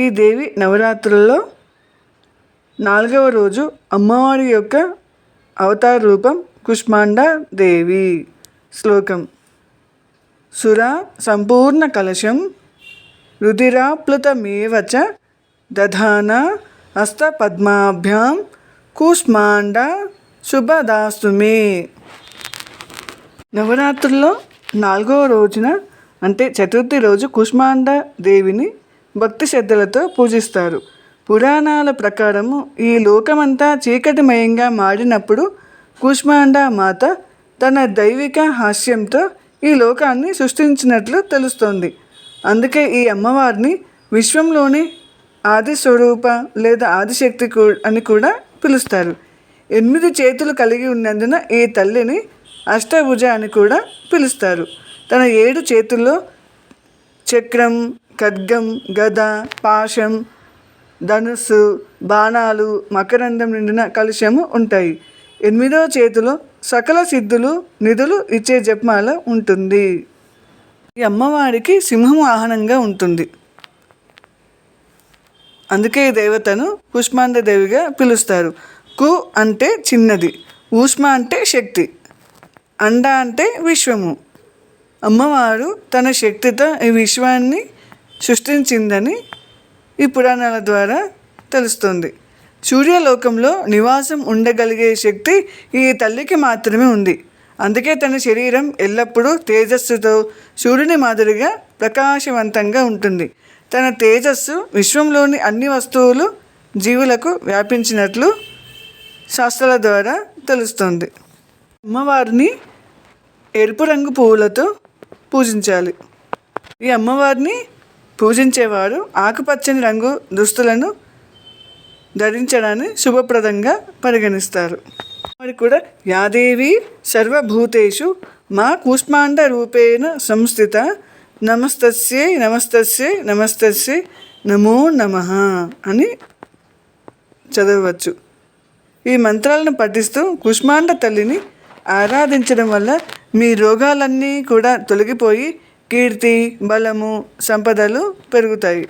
ఈ దేవి నవరాత్రుల్లో నాలుగవ రోజు అమ్మవారి యొక్క అవతార రూపం కుష్మాండ దేవి. శ్లోకం. సుర సంపూర్ణ కలశం రుధిరాప్లుతమేవ చ దధాన హస్తపద్మాభ్యాం కుష్మాండ శుభదాస్తుమే నవరాత్రుల్లో నాలుగవ రోజున అంటే చతుర్థి రోజు కుష్మాండ దేవిని భక్తి శ్రద్ధలతో పూజిస్తారు. పురాణాల ప్రకారము ఈ లోకమంతా చీకటిమయంగా మారినప్పుడు కూష్మాండ మాత తన దైవిక హాస్యంతో ఈ లోకాన్ని సృష్టించినట్లు తెలుస్తోంది. అందుకే ఈ అమ్మవారిని విశ్వంలోని ఆది స్వరూప లేదా ఆదిశక్తి కూ అని కూడా పిలుస్తారు. ఎనిమిది చేతులు కలిగి ఉన్నందున ఈ తల్లిని అష్టభుజ అని కూడా పిలుస్తారు. తన ఏడు చేతుల్లో చక్రం ఖడ్గం గద పాశం ధనుస్సు బాణాలు మకరందం నిండిన కలుషము ఉంటాయి. ఎనిమిదవ చేతిలో సకల సిద్ధులు నిధులు ఇచ్చే జపమాల ఉంటుంది. ఈ అమ్మవారికి సింహం వాహనంగా ఉంటుంది. అందుకే ఈ దేవతను కుష్మాండ దేవిగా పిలుస్తారు. కు అంటే చిన్నది ఊష్మ అంటే శక్తి అండ అంటే విశ్వము. అమ్మవారు తన శక్తితో ఈ విశ్వాన్ని సృష్టించిందని ఈ పురాణాల ద్వారా తెలుస్తుంది. సూర్యలోకంలో నివాసం ఉండగలిగే శక్తి ఈ తల్లికి మాత్రమే ఉంది. అందుకే తన శరీరం ఎల్లప్పుడూ తేజస్సుతో సూర్యుని మాదిరిగా ప్రకాశవంతంగా ఉంటుంది. తన తేజస్సు విశ్వంలోని అన్ని వస్తువులు జీవులకు వ్యాపించినట్లు శాస్త్రాల ద్వారా తెలుస్తుంది. అమ్మవారిని ఎరుపు రంగు పువ్వులతో పూజించాలి. ఈ అమ్మవారిని పూజించేవారు ఆకుపచ్చని రంగు దుస్తులను ధరించడాన్ని శుభప్రదంగా పరిగణిస్తారు. మరి కూడా యాదేవి సర్వభూతేషు మా కూష్మాండ రూపేణ సంస్థిత నమస్తస్యే నమస్తస్యే నమస్తస్యే నమో నమ అని చదవవచ్చు. ఈ మంత్రాలను పఠిస్తూ కుష్మాండ తల్లిని ఆరాధించడం వల్ల మీ రోగాలన్నీ కూడా తొలగిపోయి కీర్తి బలము సంపదలు పెరుగుతాయి.